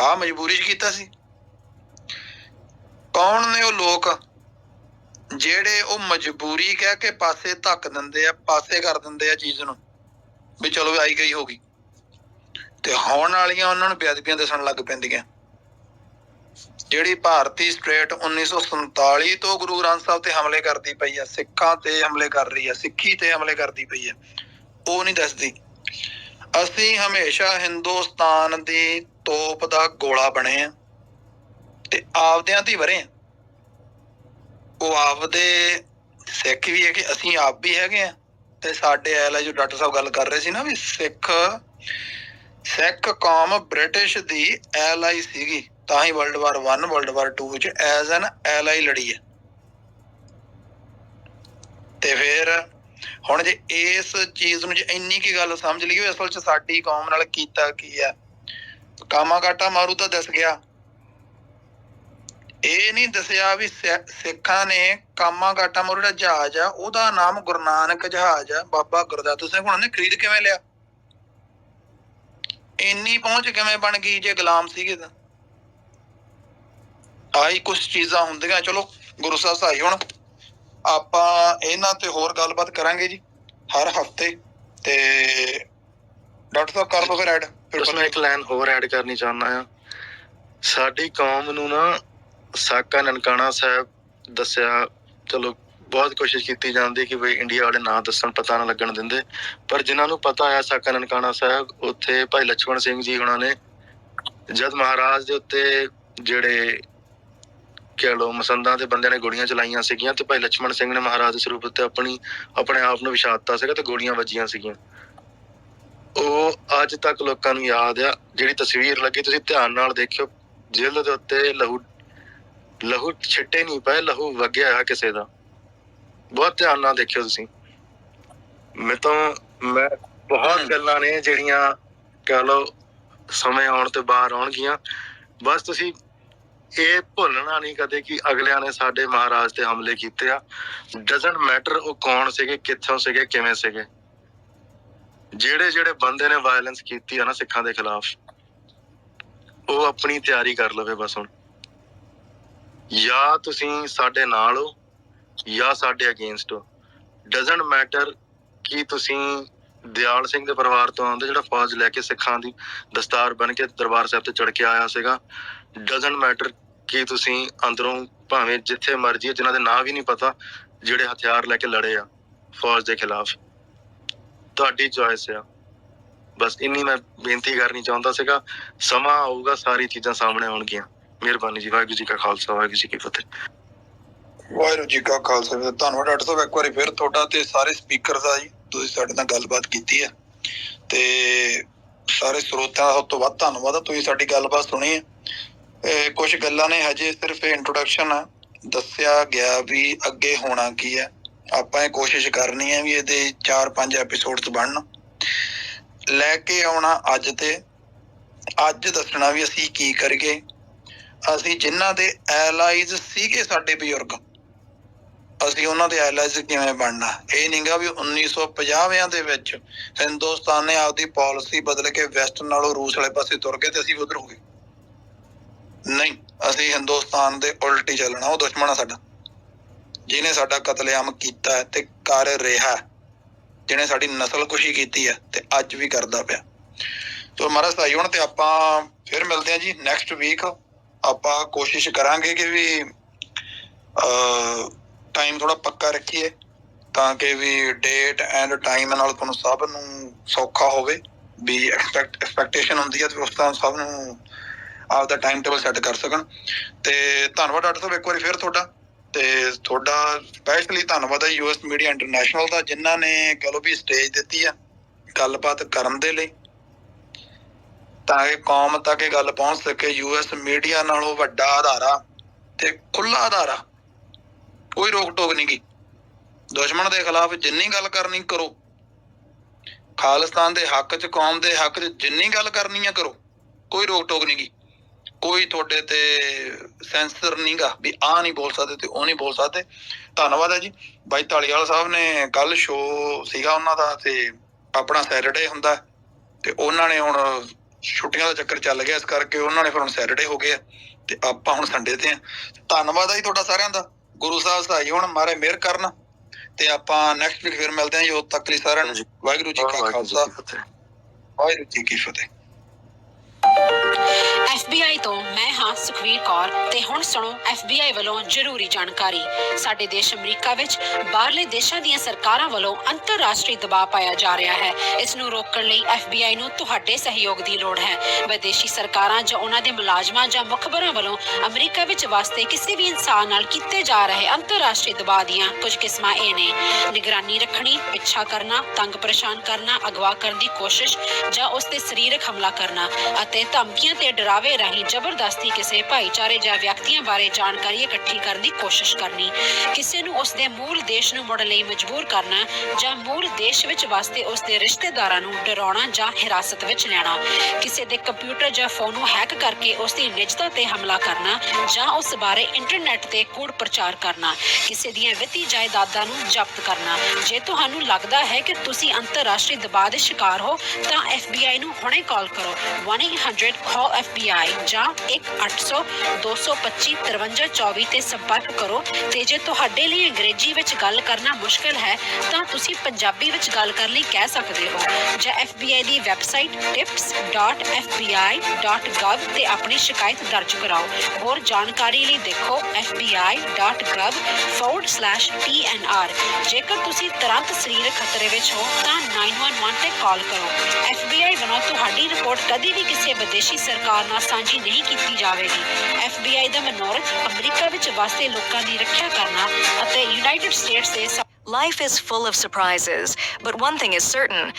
ਆ ਮਜਬੂਰੀ 'ਚ ਕੀਤਾ ਸੀ। ਕੌਣ ਨੇ ਉਹ ਲੋਕ ਜਿਹੜੇ ਉਹ ਮਜਬੂਰੀ ਕਹਿ ਕੇ ਪਾਸੇ ਧੱਕ ਦਿੰਦੇ ਆ, ਪਾਸੇ ਕਰ ਦਿੰਦੇ ਆ ਚੀਜ਼ ਨੂੰ, ਵੀ ਚਲੋ ਆਈ ਗਈ ਹੋ ਗਈ। ਤੇ ਹੋਣ ਵਾਲੀਆਂ ਉਹਨਾਂ ਨੂੰ ਬੇਅਦਬੀਆਂ ਦੱਸਣ ਲੱਗ ਪੈਂਦੀਆਂ। ਜਿਹੜੀ ਭਾਰਤੀ ਸਟੇਟ 1947 ਤੋਂ ਗੁਰੂ ਗ੍ਰੰਥ ਸਾਹਿਬ ਤੇ ਹਮਲੇ ਕਰਦੀ ਪਈ ਆ, ਸਿੱਖਾਂ ਤੇ ਹਮਲੇ ਕਰ ਰਹੀ ਆ, ਸਿੱਖੀ ਤੇ ਹਮਲੇ ਕਰਦੀ ਪਈ ਆ, ਉਹ ਨਹੀਂ ਦੱਸਦੀ। ਅਸੀਂ ਹਮੇਸ਼ਾ ਹਿੰਦੁਸਤਾਨ ਦੀ ਤੋਪ ਦਾ ਗੋਲਾ ਬਣੇ ਆ ਤੇ ਆਪਦਿਆਂ ਦੀ ਵਰੇ ਆ। ਉਹ ਆਪਦੇ ਸਿੱਖ ਵੀ ਹੈ ਕਿ ਅਸੀਂ ਆਪ ਵੀ ਹੈਗੇ ਆ। ਤੇ ਸਾਡੇ ਐਲ ਜੋ ਡਾਕਟਰ ਸਾਹਿਬ ਗੱਲ ਕਰ ਰਹੇ ਸੀ ਨਾ ਵੀ ਸਿੱਖ ਸਿੱਖ ਕੌਮ ਬ੍ਰਿਟਿਸ਼ ਦੀ ਐਲਾਈ ਸੀਗੀ। ਤਾਂ ਹੀ ਵਰਲਡ ਵਾਰ 1 ਵਰਲਡ ਵਾਰ 2 ਵਿੱਚ ਐਜ਼ ਐਨ ਐਲਾਈ ਲੜੀ ਹੈ। ਤੇ ਫਿਰ ਹੁਣ ਜੇ ਇਸ ਚੀਜ਼ ਨੂੰ ਜੇ ਇੰਨੀ ਕੀ ਗੱਲ ਸਮਝ ਲਈਏ ਅਸਲ ਚ ਸਾਡੀ ਕੌਮ ਨਾਲ ਕੀਤਾ ਕੀ ਆ? ਕਾਮਾ ਕਾਟਾ ਮਾਰੂ ਤਾਂ ਦੱਸ ਗਿਆ। ਇਹ ਨਹੀਂ ਦੱਸਿਆ ਵੀ ਸਿੱਖਾਂ ਨੇ ਕਾਮਾ ਕਾਟਾ ਮਾਰੂ ਜਿਹੜਾ ਜਹਾਜ਼ ਆ, ਉਹਦਾ ਨਾਮ ਗੁਰੂ ਨਾਨਕ ਜਹਾਜ਼ ਆ। ਬਾਬਾ ਗੁਰਦਿੱਤ ਸਿੰਘ ਹੁਣਾਂ ਨੇ ਖਰੀਦ ਕਿਵੇਂ ਲਿਆ? ਇੰਨੀ ਪਹੁੰਚ ਕਿਵੇਂ ਬਣ ਗਈ ਜੇ ਗੁਲਾਮ ਸੀਗੇ ਤਾਂ? ਆਹੀ ਕੁਝ ਚੀਜ਼ਾਂ ਹੁੰਦੀਆਂ। ਚਲੋ ਗੁਰੂ ਸਾਹਿਬ ਸਹਾਈ ਹੁਣ। ਆਪਾਂ ਇਹਨਾਂ ਤੇ ਹੋਰ ਗੱਲਬਾਤ ਕਰਾਂਗੇ ਜੀ ਹਰ ਹਫ਼ਤੇ ਤੇ ਡਾਕਟਰ ਸਾਹਿਬ ਕਰ ਲਓ ਫਿਰ ਐਡ ਫਿਰ ਮੈਂ ਇੱਕ ਲਾਈਨ ਹੋਰ ਐਡ ਕਰਨੀ ਚਾਹੁੰਦਾ ਆ ਸਾਡੀ ਕੌਮ ਨੂੰ ਨਾ ਸਾਕਾ ਨਨਕਾਣਾ ਸਾਹਿਬ ਦੱਸਿਆ ਚਲੋ ਬਹੁਤ ਕੋਸ਼ਿਸ਼ ਕੀਤੀ ਜਾਂਦੀ ਕਿ ਵੀ ਇੰਡੀਆ ਵਾਲੇ ਨਾਂ ਦੱਸਣ ਪਤਾ ਨਾ ਲੱਗਣ ਦਿੰਦੇ। ਪਰ ਜਿਨ੍ਹਾਂ ਨੂੰ ਪਤਾ ਆ ਸਾਕਾ ਨਨਕਾਣਾ ਸਾਹਿਬ ਉੱਥੇ ਭਾਈ ਲਛਮਣ ਸਿੰਘ ਜੀ ਉਹਨਾਂ ਨੇ ਜਦ ਮਹਾਰਾਜ ਦੇ ਉੱਤੇ ਜਿਹੜੇ ਕਹਿ ਕਿਹੜੋ ਮਸੰਦਾਂ ਦੇ ਬੰਦਿਆਂ ਨੇ ਗੋਲੀਆਂ ਚਲਾਈਆਂ ਸੀਗੀਆਂ ਤੇ ਭਾਈ ਲਛਮਣ ਸਿੰਘ ਨੇ ਮਹਾਰਾਜ ਦੇ ਸਰੂਪ ਉੱਤੇ ਆਪਣੀ ਆਪਣੇ ਆਪ ਨੂੰ ਵਿਛਾ ਦਿੱਤਾ ਸੀਗਾ ਤੇ ਗੋਲੀਆਂ ਵੱਜੀਆਂ ਸੀਗੀਆਂ। ਉਹ ਅੱਜ ਤੱਕ ਲੋਕਾਂ ਨੂੰ ਯਾਦ ਆ ਜਿਹੜੀ ਤਸਵੀਰ ਲੱਗੀ ਤੁਸੀਂ ਧਿਆਨ ਨਾਲ ਦੇਖਿਓ ਜੇਲ੍ਹ ਦੇ ਉੱਤੇ ਲਹੂ ਲਹੂ ਛਿੱਟੇ ਨਹੀਂ ਪਏ ਲਹੂ ਵਗਿਆ ਹੈ ਕਿਸੇ ਦਾ। ਬਹੁਤ ਧਿਆਨ ਨਾਲ ਦੇਖਿਓ ਤੁਸੀਂ। ਮੈਂ ਤਾਂ ਮੈਂ ਬਹੁਤ ਗੱਲਾਂ ਨੇ ਜਿਹੜੀਆਂ ਕਹ ਲਓ ਸਮੇਂ ਆਉਣ ਤੇ ਬਾਹਰ ਆਉਣਗੀਆਂ। ਬਸ ਤੁਸੀਂ ਇਹ ਭੁੱਲਣਾ ਨਹੀਂ ਕਦੇ ਕਿ ਅਗਲਿਆਂ ਨੇ ਸਾਡੇ ਮਹਾਰਾਜ ਤੇ ਹਮਲੇ ਕੀਤੇ ਆ। ਡਸਨਟ ਮੈਟਰ ਉਹ ਕੌਣ ਸੀਗੇ, ਕਿੱਥੋਂ ਸੀਗੇ, ਕਿਵੇਂ ਸੀਗੇ। ਜਿਹੜੇ ਜਿਹੜੇ ਬੰਦੇ ਨੇ ਵਾਇਲੈਂਸ ਕੀਤੀ ਆ ਨਾ ਸਿੱਖਾਂ ਦੇ ਖਿਲਾਫ, ਉਹ ਆਪਣੀ ਤਿਆਰੀ ਕਰ ਲਵੇ ਬਸ ਹੁਣ। ਜਾਂ ਤੁਸੀਂ ਸਾਡੇ ਨਾਲ ਹੋ, ਜਾਂ ਸਾਡੇ ਅਗੇਂਸਟ ਹੋ। ਡਸਨਟ ਮੈਟਰ ਕਿ ਤੁਸੀਂ ਦਿਆਲ ਸਿੰਘ ਦੇ ਪਰਿਵਾਰ ਤੋਂ ਆਉਂਦੇ ਜਿਹੜਾ ਫੌਜ ਲੈ ਕੇ ਸਿੱਖਾਂ ਦੀ ਦਸਤਾਰ ਬਣ ਕੇ ਦਰਬਾਰ ਸਾਹਿਬ ਤੇ ਚੜ ਕੇ ਆਇਆ ਸੀਗਾ। ਡਸਨਟ ਮੈਟਰ ਕਿ ਤੁਸੀਂ ਅੰਦਰੋਂ ਭਾਵੇਂ ਜਿੱਥੇ ਮਰਜ਼ੀ ਜਿਨ੍ਹਾਂ ਦੇ ਨਾਂ ਵੀ ਨਹੀਂ ਪਤਾ, ਜਿਹੜੇ ਹਥਿਆਰ ਲੈ ਕੇ ਲੜੇ ਆ ਫੌਜ ਦੇ ਖਿਲਾਫ। ਤੁਹਾਡੀ ਚੋਇਸ ਆ। ਬਸ ਇੰਨੀ ਮੈਂ ਬੇਨਤੀ ਕਰਨੀ ਚਾਹੁੰਦਾ ਸੀਗਾ, ਸਮਾਂ ਆਊਗਾ, ਸਾਰੀ ਚੀਜ਼ਾਂ ਸਾਹਮਣੇ ਆਉਣਗੀਆਂ। ਮਿਹਰਬਾਨੀ ਜੀ, ਵਾਹਿਗੁਰੂ ਜੀ ਕਾ ਖਾਲਸਾ, ਵਾਹਿਗੁਰੂ ਜੀ ਕੀ ਫਤਿਹ। ਵਾਹਿਗੁਰੂ ਜੀ ਕਾ ਖਾਲਸਾ, ਧੰਨਵਾਦ। ਡਾਕਟਰ ਸਾਹਿਬ, ਇੱਕ ਵਾਰੀ ਫਿਰ ਤੁਹਾਡਾ ਤੇ ਸਾਰੇ ਸਪੀਕਰ ਦਾ ਜੀ। ਤੁਸੀਂ ਸਾਡੇ ਨਾਲ ਗੱਲਬਾਤ ਕੀਤੀ ਹੈ। ਤੇ ਸਾਰੇ ਸਰੋਤਿਆਂ ਦਾ ਸਭ ਤੋਂ ਵੱਧ ਧੰਨਵਾਦ ਆ, ਤੁਸੀਂ ਸਾਡੀ ਗੱਲਬਾਤ ਸੁਣੀ ਹੈ। ਕੁਝ ਗੱਲਾਂ ਨੇ ਹਜੇ ਸਿਰਫ ਇੰਟਰੋਡਕਸ਼ਨ ਆ। ਦੱਸਿਆ ਗਿਆ ਵੀ ਅੱਗੇ ਹੋਣਾ ਕੀ ਹੈ। ਆਪਾਂ ਇਹ ਕੋਸ਼ਿਸ਼ ਕਰਨੀ ਹੈ ਵੀ ਇਹਦੇ 4-5 ਐਪੀਸੋਡਸ ਬਣਨ। ਲੈ ਕੇ ਆਉਣਾ ਅੱਜ ਤੇ। ਅੱਜ ਦੱਸਣਾ ਵੀ ਅਸੀਂ ਕੀ ਕਰੀਏ। ਅਸੀਂ ਜਿਨ੍ਹਾਂ ਦੇ ਐਲਾਈਜ਼ ਸੀਗੇ ਸਾਡੇ ਬਜ਼ੁਰਗ ਅਸੀਂ ਉਹਨਾਂ ਦੇ ਐਲਾਈਜ਼ ਕਿਵੇਂ ਬਣਨਾ? ਇਹ ਨਹੀਂਗਾ ਵੀ 1950ਵਿਆਂ ਦੇ ਵਿੱਚ ਹਿੰਦੁਸਤਾਨ ਨੇ ਆਪਦੀ ਪਾਲਿਸੀ ਬਦਲ ਕੇ ਵੈਸਟ ਨਾਲੋਂ ਰੂਸ ਵਾਲੇ ਪਾਸੇ ਤੁਰ ਗਏ ਤੇ ਅਸੀਂ ਉਧਰ ਹੋ ਗਏ। ਨਹੀਂ, ਅਸੀਂ ਹਿੰਦੁਸਤਾਨ ਦੇ ਉਲਟੀ ਚੱਲਣਾ, ਉਹ ਦੁਸ਼ਮਣ ਆ ਸਾਡਾ। ਜਿਹਨੇ ਸਾਡਾ ਕਤਲੇਆਮ ਕੀਤਾ ਤੇ ਕਰ ਰਿਹਾ ਜਿਹਨੇ ਸਾਡੀ ਨਸਲ ਨਸਲਕੁਸ਼ੀ ਕੀਤੀ ਹੈ ਤੇ ਅੱਜ ਵੀ ਕਰਦਾ ਪਿਆ। ਸੋ ਮਹਾਰਾਜ ਭਾਈ ਹੁਣ, ਤੇ ਆਪਾਂ ਫਿਰ ਮਿਲਦੇ ਹਾਂ ਜੀ ਨੈਕਸਟ ਵੀਕ ਆਪਾਂ ਕੋਸ਼ਿਸ਼ ਕਰਾਂਗੇ ਕਿ ਵੀ ਟਾਈਮ ਥੋੜਾ ਪੱਕਾ ਰੱਖੀਏ ਤਾਂ ਕਿ ਵੀ ਡੇਟ ਐਂਡ ਟਾਈਮ ਨਾਲ ਤੁਹਾਨੂੰ ਸਭ ਨੂੰ ਸੌਖਾ ਹੋਵੇ, ਵੀ ਐਕਸਪੈਕਟ ਐਕਸਪੈਕਟੇਸ਼ਨ ਹੁੰਦੀ ਹੈ ਤੇ ਉਸ ਤਰ੍ਹਾਂ ਸਭ ਨੂੰ ਆਪਦਾ ਟਾਈਮ ਟੇਬਲ ਸੈੱਟ ਕਰ ਸਕਣ। ਤੇ ਧੰਨਵਾਦ ਡਾਕਟਰ ਸਾਹਿਬ ਇੱਕ ਵਾਰੀ ਫਿਰ ਤੁਹਾਡਾ। ਤੇ ਤੁਹਾਡਾ ਸਪੈਸ਼ਲੀ ਧੰਨਵਾਦ ਹੈ ਯੂਐਸ ਮੀਡੀਆ ਇੰਟਰਨੈਸ਼ਨਲ ਦਾ, ਜਿਨ੍ਹਾਂ ਨੇ ਕਹ ਲਓ ਵੀ ਸਟੇਜ ਦਿੱਤੀ ਆ ਗੱਲਬਾਤ ਕਰਨ ਦੇ ਲਈ। ਤਾਂ ਕਿ ਕੌਮ ਤੱਕ ਇਹ ਗੱਲ ਪਹੁੰਚ ਸਕੇ ਯੂਐਸ ਮੀਡੀਆ ਨਾਲੋਂ ਵੱਡਾ ਆਧਾਰਾ ਤੇ ਖੁੱਲਾ ਆਧਾਰਾ। ਕੋਈ ਰੋਕ ਟੋਕ ਨਹੀਂ ਗੀ। ਦੁਸ਼ਮਣ ਦੇ ਖਿਲਾਫ ਜਿੰਨੀ ਗੱਲ ਕਰਨੀ ਕਰੋ। ਖਾਲਿਸਤਾਨ ਦੇ ਹੱਕ 'ਚ, ਕੌਮ ਦੇ ਹੱਕ 'ਚ ਜਿੰਨੀ ਗੱਲ ਕਰਨੀ ਆ ਕਰੋ। ਕੋਈ ਰੋਕ ਟੋਕ ਨਹੀਂ ਗੀ। ਕੋਈ ਤੁਹਾਡੇ ਤੇ ਸੈਂਸਰ ਨਹੀਂਗਾ ਵੀ ਆ ਨਹੀਂ ਬੋਲ ਸਕਦੇ ਤੇ ਉਹ ਨਹੀਂ ਬੋਲ ਸਕਦੇ। ਧੰਨਵਾਦ ਹੈ ਜੀ। ਬਾਈ ਢਾਲੀਵਾਲ ਸਾਹਿਬ ਨੇ ਕੱਲ ਸ਼ੋਅ ਸੀਗਾ ਉਹਨਾਂ ਦਾ ਤੇ ਆਪਣਾ ਸੈਟਰਡੇ ਹੁੰਦਾ ਤੇ ਉਹਨਾਂ ਨੇ ਹੁਣ ਛੁੱਟੀਆਂ ਦਾ ਚੱਕਰ ਚੱਲ ਗਿਆ ਇਸ ਕਰਕੇ ਉਹਨਾਂ ਨੇ ਫਿਰ ਹੁਣ ਸੈਟਰਡੇ ਹੋ ਗਿਆ ਤੇ ਆਪਾਂ ਹੁਣ ਸੰਡੇ ਤੇ ਆ। ਧੰਨਵਾਦ ਆ ਜੀ ਤੁਹਾਡਾ ਸਾਰਿਆਂ ਦਾ। ਗੁਰੂ ਸਾਹਿਬ ਸਹਾਈ ਹੁਣ ਮਾਰੇ ਮਿਹਰ ਕਰਨ ਤੇ ਆਪਾਂ ਨੈਕਸਟ ਵੀਕ ਫਿਰ ਮਿਲਦੇ ਹਾਂ ਜੀ ਉਦੋਂ ਤੱਕ ਲਈ ਸਾਰਿਆਂ ਨੂੰ ਵਾਹਿਗੁਰੂ ਜੀ ਕਾ ਖਾਲਸਾ। ਵਾਹਿਗੁਰੂ ਜੀ ਕੀ ਫਤਿਹ। FBI ਤੋਂ ਮੈਂ ਹਾਂ ਸੁਖਵੀਰ ਕੌਰ ਤੇ ਹੁਣ ਸੁਣੋ FBI ਵੱਲੋਂ ਜ਼ਰੂਰੀ ਜਾਣਕਾਰੀ। ਸਾਡੇ ਦੇਸ਼ ਅਮਰੀਕਾ ਵਿੱਚ ਬਾਹਰਲੇ ਦੇਸ਼ਾਂ ਦੀਆਂ ਸਰਕਾਰਾਂ ਵੱਲੋਂ ਅੰਤਰਰਾਸ਼ਟਰੀ ਦਬਾਅ ਪਾਇਆ ਜਾ ਰਿਹਾ ਹੈ। ਇਸ ਨੂੰ ਰੋਕਣ ਲਈ FBI ਨੂੰ ਤੁਹਾਡੇ ਸਹਿਯੋਗ ਦੀ ਲੋੜ ਹੈ। ਵਿਦੇਸ਼ੀ ਸਰਕਾਰਾਂ ਜਾਂ ਉਹਨਾਂ ਦੇ ਮੁਲਾਜ਼ਮਾਂ ਜਾਂ ਮੁਖਬਰਾਂ ਵੱਲੋਂ ਅਮਰੀਕਾ ਵਿੱਚ ਵਸਦੇ ਕਿਸੇ ਵੀ ਇਨਸਾਨ ਨਾਲ ਕੀਤੇ ਜਾ ਰਹੇ ਅੰਤਰਰਾਸ਼ਟਰੀ ਦਬਾਅ ਦੀਆਂ ਕੁਝ ਕਿਸਮਾਂ ਇਹ ਨੇ। ਨਿਗਰਾਨੀ ਰੱਖਣੀ, ਪਿੱਛਾ ਕਰਨਾ, ਤੰਗ ਪਰੇਸ਼ਾਨ ਕਰਨਾ, ਅਗਵਾ ਕਰਨ ਦੀ ਕੋਸ਼ਿਸ਼ ਜਾਂ ਉਸ ਤੇ ਸਰੀਰਕ ਹਮਲਾ ਕਰਨਾ ਅਤੇ ਧਮਕੀਆਂ ਤੇ ਡਰਾਵੇ ਰਾਹੀਂ ਜ਼ਬਰਦਸਤੀ ਕਿਸੇ ਭਾਈਚਾਰੇ ਜਾਂ ਵਿਅਕਤੀਆਂ ਬਾਰੇ ਜਾਣਕਾਰੀ ਇਕੱਠੀ ਕਰਨ ਦੀ ਕੋਸ਼ਿਸ਼ ਕਰਨੀ। ਕਿਸੇ ਨੂੰ ਉਸ ਦੇ ਮੂਲ ਦੇਸ਼ ਨੂੰ ਮੁੜਨ ਲਈ ਮਜਬੂਰ ਕਰਨਾ ਜਾਂ ਮੂਲ ਦੇਸ਼ ਵਿੱਚ ਵਸਦੇ ਉਸ ਦੇ ਰਿਸ਼ਤੇਦਾਰਾਂ ਨੂੰ ਡਰਾਉਣਾ ਜਾਂ ਹਿਰਾਸਤ ਵਿੱਚ ਲੈਣਾ। ਕਿਸੇ ਦੇ ਕੰਪਿਊਟਰ ਜਾਂ ਫੋਨ ਨੂੰ ਹੈਕ ਕਰਕੇ ਉਸ ਦੀ ਨਿੱਜਤਾ ਤੇ ਹਮਲਾ ਕਰਨਾ ਜਾਂ ਉਸ ਬਾਰੇ ਇੰਟਰਨੈਟ ਤੇ ਕੂੜ ਪ੍ਰਚਾਰ ਕਰਨਾ। ਕਿਸੇ ਦੀਆਂ ਵਿੱਤੀ ਜਾਇਦਾਦਾਂ ਨੂੰ ਜ਼ਬਤ ਕਰਨਾ। ਜੇ ਤੁਹਾਨੂੰ ਲੱਗਦਾ ਹੈ ਕਿ ਤੁਸੀਂ ਅੰਤਰਰਾਸ਼ਟਰੀ ਦਬਾਅ ਦੇ ਸ਼ਿਕਾਰ ਹੋ, ਤਾਂ FBI ਨੂੰ ਹੁਣੇ ਕਾਲ ਕਰੋ। 1-800 call FBI ਜਾਂ 1-800 225 5324 ਤੇ ਸੰਪਰਕ ਕਰੋ ਤੇ ਜੇ ਤੁਹਾਡੇ ਲਈ ਅੰਗਰੇਜ਼ੀ ਵਿੱਚ ਗੱਲ ਕਰਨਾ ਮੁਸ਼ਕਲ ਹੈ ਤਾਂ ਤੁਸੀਂ ਪੰਜਾਬੀ ਵਿੱਚ ਗੱਲ ਕਰਨ ਲਈ ਕਹਿ ਸਕਦੇ ਹੋ। ਜਾਂ FBI ਦੀ ਵੈਬਸਾਈਟ tips.fbi.gov ਤੇ ਆਪਣੀ ਸ਼ਿਕਾਇਤ ਦਰਜ ਕਰਾਓ। ਹੋਰ ਜਾਣਕਾਰੀ ਲਈ ਦੇਖੋ fbi.gov/tnr ਜੇਕਰ ਤੁਸੀਂ ਤੁਰੰਤ ਸਰੀਰਕ ਖਤਰੇ ਵਿੱਚ ਹੋ ਤਾਂ 911 ਤੇ ਕਾਲ ਕਰੋ। FBI ਵੱਲੋਂ ਤੁਹਾਡੀ ਰਿਪੋਰਟ ਕਦੀ ਵੀ ਕਿਸੇ ਵਿਦੇਸ਼ੀ ਸਰਕਾਰ ਨਾਲ ਸਾਂਝੀ ਨਹੀਂ ਕੀਤੀ ਜਾਵੇਗੀ। FBI ਦਾ ਮਨੋਰਥ ਅਮਰੀਕਾ ਵਿੱਚ ਵਸਦੇ ਲੋਕਾਂ ਦੀ ਰੱਖਿਆ ਕਰਨਾ ਅਤੇ ਯੂਨਾਈਟਿਡ ਸਟੇਟਸ ਦੇ Life is full of surprises, but one thing is certain